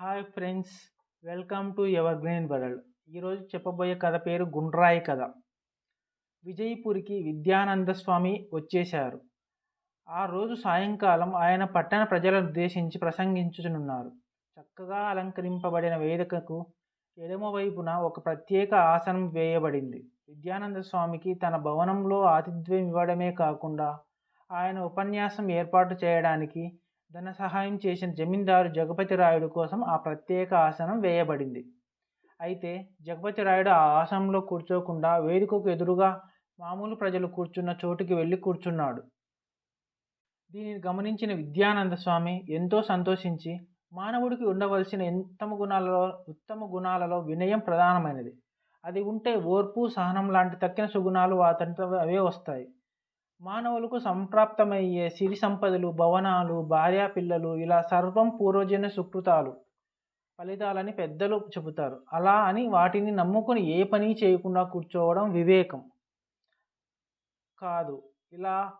Hi friends welcome to evergreen world ఈరోజు చెప్పబోయే కథ పేరు గుండ్రాయి కథ. విజయపూర్కి విద్యానంద స్వామి వచ్చేశారు. ఆ రోజు సాయంకాలం ఆయన పట్టణ ప్రజలను ఉద్దేశించి ప్రసంగించుచున్నారు చక్కగా అలంకరింపబడిన వేదికకు ఎడమవైపున ఒక ప్రత్యేక ఆసనం వేయబడింది. విద్యానంద స్వామికి తన భవనంలో ఆతిథ్యం ఇవ్వడమే కాకుండా ఆయన ఉపన్యాసం ఏర్పాటు చేయడానికి ధన సహాయం చేసిన జమీందారు జగపతి రాయుడు కోసం ఆ ప్రత్యేక ఆసనం వేయబడింది. అయితే జగపతి రాయుడు ఆ ఆసనంలో కూర్చోకుండా వేదికకు ఎదురుగా మామూలు ప్రజలు కూర్చున్న చోటుకి వెళ్ళి కూర్చున్నాడు. దీనిని గమనించిన విద్యానంద స్వామి ఎంతో సంతోషించి మానవుడికి ఉండవలసిన ఉత్తమ గుణాలలో ఉత్తమ గుణాలలో వినయం ప్రధానమైనది. అది ఉంటే ఓర్పు సహనం లాంటి తక్కిన సుగుణాలు అతనితో అవే వస్తాయి. మానవులకు సంప్రాప్తమయ్యే సిరి సంపదలు భవనాలు భార్యా పిల్లలు ఇలా సర్వం పూర్వజన సుకృతాలు ఫలితాలని పెద్దలు చెబుతారు. అలా అని వాటిని నమ్ముకుని ఏ పని చేయకుండా కూర్చోవడం వివేకం కాదు. ఇలా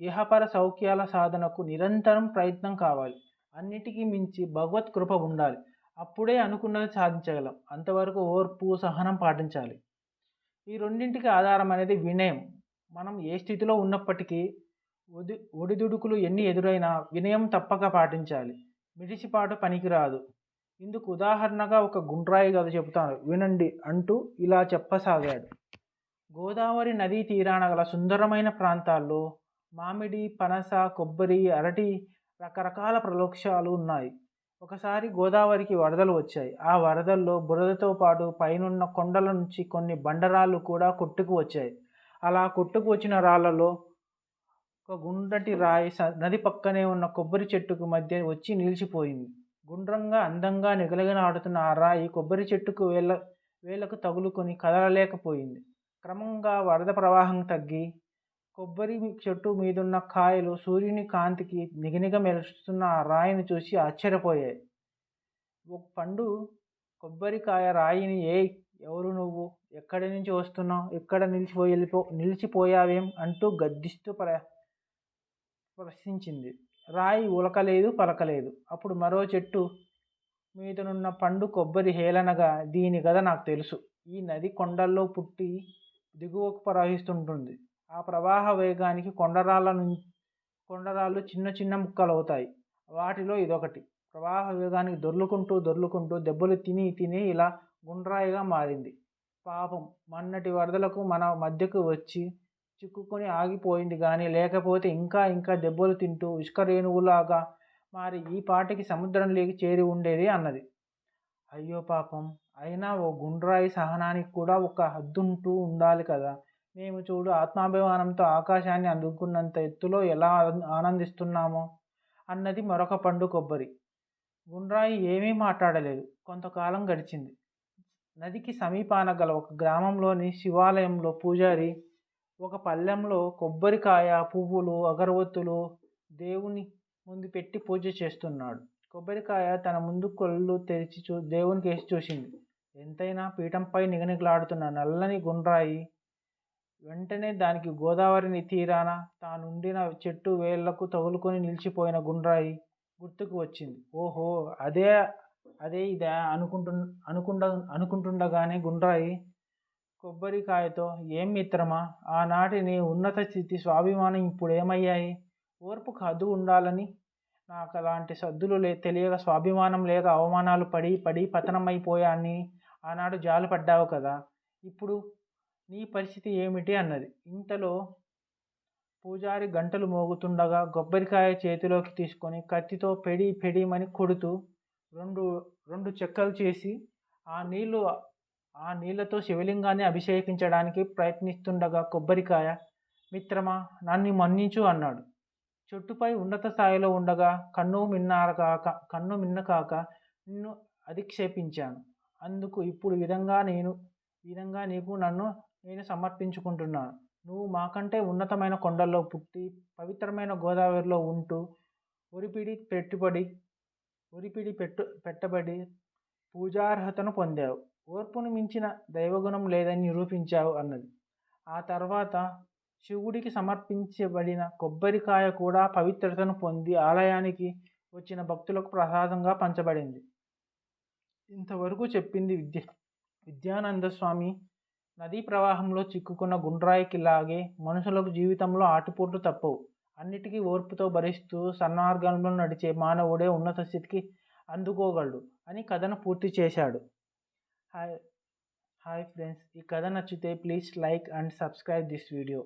ఇహపర సౌఖ్యాల సాధనకు నిరంతరం ప్రయత్నం కావాలి. అన్నిటికీ మించి భగవత్ కృప ఉండాలి. అప్పుడే అనుకున్నది సాధించగలం. అంతవరకు ఓర్పు సహనం పాటించాలి. ఈ రెండింటికి ఆధారం అనేది వినయం. మనం ఏ స్థితిలో ఉన్నప్పటికీ ఒడి ఒడిదుడుకులు ఎన్ని ఎదురైనా వినయం తప్పక పాటించాలి. మిడిసిపాటు పనికిరాదు. ఇందుకు ఉదాహరణగా ఒక గుండ్రాయి కథ చెబుతాను. వినండి అంటూ ఇలా చెప్పసాగాడు. గోదావరి నదీ తీరాన గల సుందరమైన ప్రాంతాల్లో మామిడి పనస కొబ్బరి అరటి రకరకాల ప్రలోక్షాలు ఉన్నాయి. ఒకసారి గోదావరికి వరదలు వచ్చాయి. ఆ వరదల్లో బురదతో పాటు పైనున్న కొండల నుంచి కొన్ని బండరాళ్ళు కూడా కొట్టుకు వచ్చాయి. అలా కొట్టుకొచ్చిన రాళ్ళలో ఒక గుండ్రటి రాయి నది పక్కనే ఉన్న కొబ్బరి చెట్టుకు మధ్య వచ్చి నిలిచిపోయింది. గుండ్రంగా అందంగా నిగలగనాడుతున్న ఆ రాయి కొబ్బరి చెట్టుకు వేళ్ళ వేలకు తగులుకొని కదలలేకపోయింది. క్రమంగా వరద ప్రవాహం తగ్గి కొబ్బరి చెట్టు మీదున్న కాయలు సూర్యుని కాంతికి నిగనిగ మెరుస్తున్న ఆ రాయిని చూసి ఆశ్చర్యపోయాయి. ఒక పండు కొబ్బరికాయ రాయిని ఏ ఎవరు నువ్వు? ఎక్కడి నుంచి వస్తున్నావు? ఎక్కడ నిలిచిపోయి వెళ్ళిపో నిలిచిపోయావేం అంటూ గద్దిస్తూ ప్ర ప్రశ్నించింది. రాయి ఉలకలేదు పలకలేదు. అప్పుడు మరో చెట్టు మీదనున్న పండు కొబ్బరి హేళనగా దీని గద నాకు తెలుసు. ఈ నది కొండల్లో పుట్టి దిగువకు ప్రవహిస్తుంటుంది. ఆ ప్రవాహ వేగానికి కొండరాళ్ళ నుంచి కొండరాళ్ళు చిన్న చిన్న ముక్కలు అవుతాయి వాటిలో ఇదొకటి. ప్రవాహ వేగానికి దొర్లుకుంటూ దొర్లుకుంటూ దెబ్బలు తిని తిని ఇలా గుండ్రాయిగా మారింది. పాపం మొన్నటి వరదలకు మన మధ్యకు వచ్చి చిక్కుకొని ఆగిపోయింది కానీ లేకపోతే ఇంకా ఇంకా దెబ్బలు తింటూ ఇసుక రేణువులాగా మారి ఈ పాటికి సముద్రంలోకి చేరి ఉండేది అన్నది. అయ్యో పాపం అయినా ఓ గుండ్రాయి సహనానికి కూడా ఒక హద్దుంటూ ఉండాలి కదా. మేము చూడు ఆత్మాభిమానంతో ఆకాశాన్ని అందుకున్నంత ఎత్తులో ఎలా ఆనందిస్తున్నామో అన్నది మరొక పండు కొబ్బరి. గుండ్రాయి ఏమీ మాట్లాడలేదు. కొంతకాలం గడిచింది. నదికి సమీపాన గల ఒక గ్రామంలోని శివాలయంలో పూజారి ఒక పళ్ళెంలో కొబ్బరికాయ పువ్వులు అగరవత్తులు దేవుని ముందు పెట్టి పూజ చేస్తున్నాడు. కొబ్బరికాయ తన ముందు కళ్ళు తెరిచి చూ దేవునికి వేసి చూసింది. ఎంతైనా పీఠంపై నిగనిగలాడుతున్న నల్లని గుండ్రాయి వెంటనే దానికి గోదావరిని తీరాన తానుండిన చెట్టు వేళ్ళకు తగులుకొని నిలిచిపోయిన గుండ్రాయి గుర్తుకు వచ్చింది. ఓహో అదే అదే ఇది అనుకుంటు అనుకుండ అనుకుంటుండగానే గుండ్రాయి కొబ్బరికాయతో ఏం మిత్రమా ఆనాటి నీ ఉన్నత స్థితి స్వాభిమానం ఇప్పుడు ఏమయ్యాయి ఓర్పుకు హద్దు ఉండాలని నాకు అలాంటి సద్దులు లే తెలియక స్వాభిమానం లేక అవమానాలు పడి పడి పతనమైపోయాన్ని ఆనాడు జాలి పడ్డావు కదా ఇప్పుడు నీ పరిస్థితి ఏమిటి అన్నది ఇంతలో పూజారి గంటలు మోగుతుండగా కొబ్బరికాయ చేతిలోకి తీసుకొని కత్తితో పెడి పెడిమని కొడుతూ రెండు రెండు చెక్కలు చేసి ఆ నీళ్ళు ఆ నీళ్ళతో శివలింగాన్ని అభిషేకించడానికి ప్రయత్నిస్తుండగా కొబ్బరికాయ మిత్రమా నన్ను మన్నించు అన్నాడు. చెట్టుపై ఉన్నత స్థాయిలో ఉండగా కన్ను మిన్నార కాక కన్ను మిన్న కాక నిన్ను అధిక్షేపించాను. అందుకు ఇప్పుడు విధంగా నేను విధంగా నీకు నన్ను నేను సమర్పించుకుంటున్నాను. నువ్వు మాకంటే ఉన్నతమైన కొండల్లో పుట్టి పవిత్రమైన గోదావరిలో ఉంటూ ఒరిపిడి పెట్టుబడి ఒరిపిడి పెట్టు పెట్టబడి పూజార్హతను పొందావు. ఓర్పును మించిన దైవగుణం లేదని నిరూపించావు అన్నది. ఆ తర్వాత శివుడికి సమర్పించబడిన కొబ్బరికాయ కూడా పవిత్రతను పొంది ఆలయానికి వచ్చిన భక్తులకు ప్రసాదంగా పంచబడింది. ఇంతవరకు చెప్పింది విద్య విద్యానంద స్వామి. నదీ ప్రవాహంలో చిక్కుకున్న గుండ్రాయికి లాగే మనుషులకు జీవితంలో ఆటుపోట్లు తప్పవు. అన్నిటికీ ఓర్పుతో భరిస్తూ సన్మార్గంలో నడిచే మానవుడే ఉన్నత స్థితికి అందుకోగలడు అని కథను పూర్తి చేశాడు. Hi hi friends. ఈ కథ నచ్చితే please like and subscribe this video.